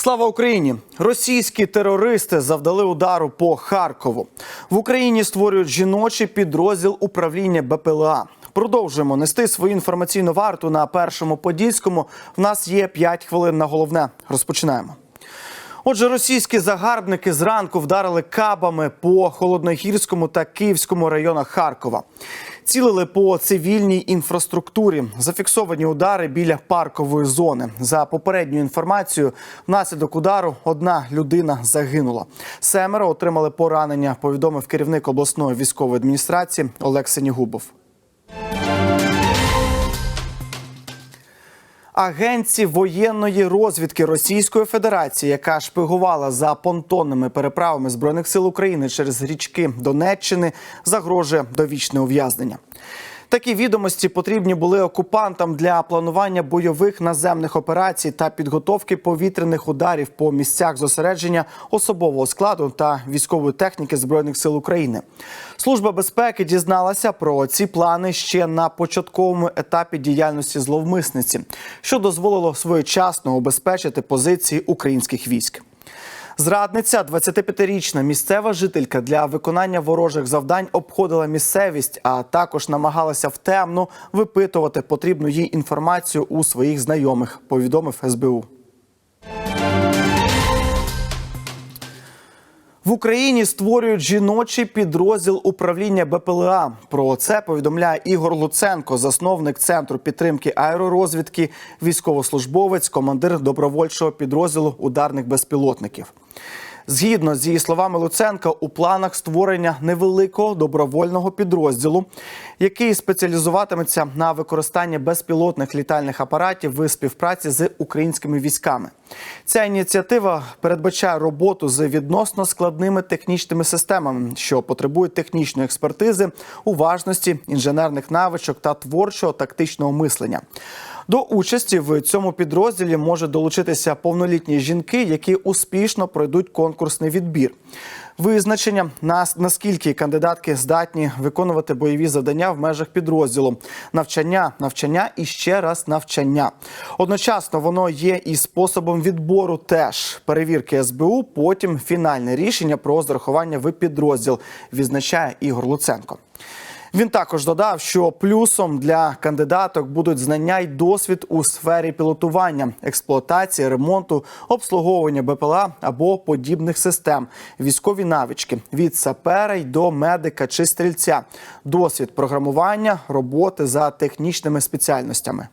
Слава Україні! Російські терористи завдали удару по Харкову. В Україні створюють жіночий підрозділ управління БПЛА. Продовжуємо нести свою інформаційну варту на першому подільському. В нас є 5 хвилин на головне. Розпочинаємо. Отже, російські загарбники зранку вдарили кабами по холодногірському та київському районах Харкова. Цілили по цивільній інфраструктурі. Зафіксовані удари біля паркової зони. За попередньою інформацією, внаслідок удару одна людина загинула. Семеро отримали поранення. Повідомив керівник обласної військової адміністрації Олег Сенігубов. Агенці воєнної розвідки Російської Федерації, яка шпигувала за понтонними переправами збройних сил України через річки Донеччини, загрожує довічне ув'язнення. Такі відомості потрібні були окупантам для планування бойових наземних операцій та підготовки повітряних ударів по місцях зосередження особового складу та військової техніки збройних сил України. Служба безпеки дізналася про ці плани ще на початковому етапі діяльності зловмисниці, що дозволило своєчасно обезпечити позиції українських військ. Зрадниця, 25-річна місцева жителька для виконання ворожих завдань обходила місцевість, а також намагалася втемно випитувати потрібну їй інформацію у своїх знайомих. Повідомив СБУ. В Україні створюють жіночий підрозділ управління БПЛА. Про це повідомляє Ігор Луценко, засновник центру підтримки аеророзвідки, військовослужбовець, командир добровольчого підрозділу ударних безпілотників. Згідно з її словами Луценка, у планах створення невеликого добровольного підрозділу, який спеціалізуватиметься на використанні безпілотних літальних апаратів в співпраці з українськими військами. Ця ініціатива передбачає роботу з відносно складними технічними системами, що потребують технічної експертизи, уважності, інженерних навичок та творчого тактичного мислення. До участі в цьому підрозділі можуть долучитися повнолітні жінки, які успішно пройдуть конкурсний відбір. Визначення нас наскільки кандидатки здатні виконувати бойові завдання в межах підрозділу, навчання, навчання і ще раз навчання. Одночасно воно є і способом відбору теж перевірки СБУ. Потім фінальне рішення про зарахування в підрозділ, відзначає Ігор Луценко. Він також додав, що плюсом для кандидаток будуть знання й досвід у сфері пілотування, експлуатації, ремонту, обслуговування БПЛА або подібних систем, військові навички від сапера й до медика чи стрільця, досвід програмування, роботи за технічними спеціальностями.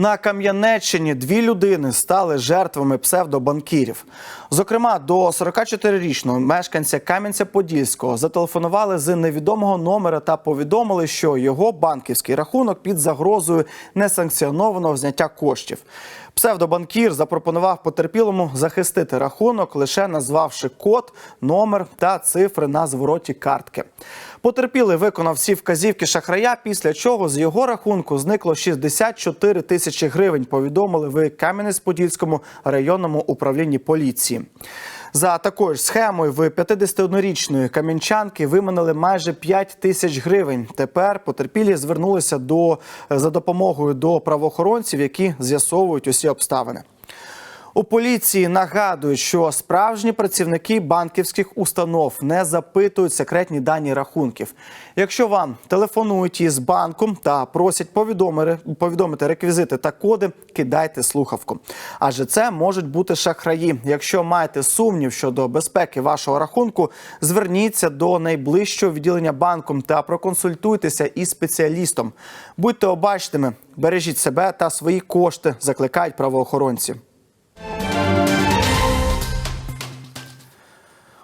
На Кам'янеччині дві людини стали жертвами псевдобанкірів. Зокрема, до 44-річного мешканця Кам'янця-Подільського зателефонували з невідомого номера та повідомили, що його банківський рахунок під загрозою несанкціонованого зняття коштів. Псевдобанкір запропонував потерпілому захистити рахунок, лише назвавши код, номер та цифри на звороті картки. Потерпілий виконав всі вказівки шахрая, після чого з його рахунку зникло 64 тисячі гривень. Повідомили в Кам'янець-Подільському районному управлінні поліції. За такою ж схемою в 51-річної кам'янчанки виманили майже 5 тисяч гривень. Тепер потерпілі звернулися до за допомогою до правоохоронців, які з'ясовують усі обставини. У поліції нагадують, що справжні працівники банківських установ не запитують секретні дані рахунків. Якщо вам телефонують із банком та просять повідомити, реквізити та коди, кидайте слухавку. Адже це можуть бути шахраї. Якщо маєте сумнів щодо безпеки вашого рахунку, зверніться до найближчого відділення банку та проконсультуйтеся із спеціалістом. Будьте обачними, бережіть себе та свої кошти, закликають правоохоронці.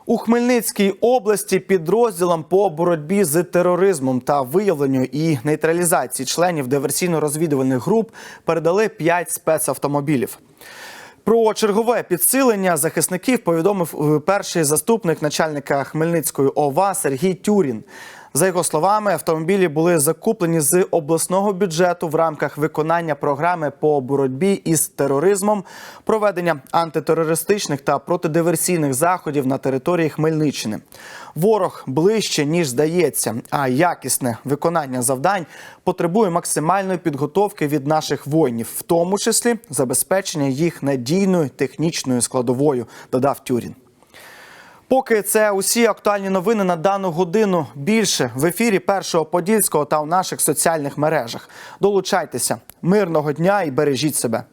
У Хмельницькій області підрозділом по боротьбі з тероризмом та виявленню і нейтралізації членів диверсійно-розвідувальних груп передали 5 спецавтомобілів. Про чергове підсилення захисників повідомив е, перший заступник начальника Хмельницької ОВА Сергій Тюрін. За його словами, автомобілі були закуплені з обласного бюджету в рамках виконання програми по боротьбі із тероризмом, проведення антитерористичних та протидиверсійних заходів на території Хмельниччини. Ворог ближче ніж здається, а якісне виконання завдань потребує максимальної підготовки від наших воїнів, в тому числі забезпечення їх надійною технічною складовою, додав Тюрін. Поки це усі актуальні новини на дану годину. Більше в ефірі першого подільського та у наших соціальних мережах. Долучайтеся мирного дня і бережіть себе.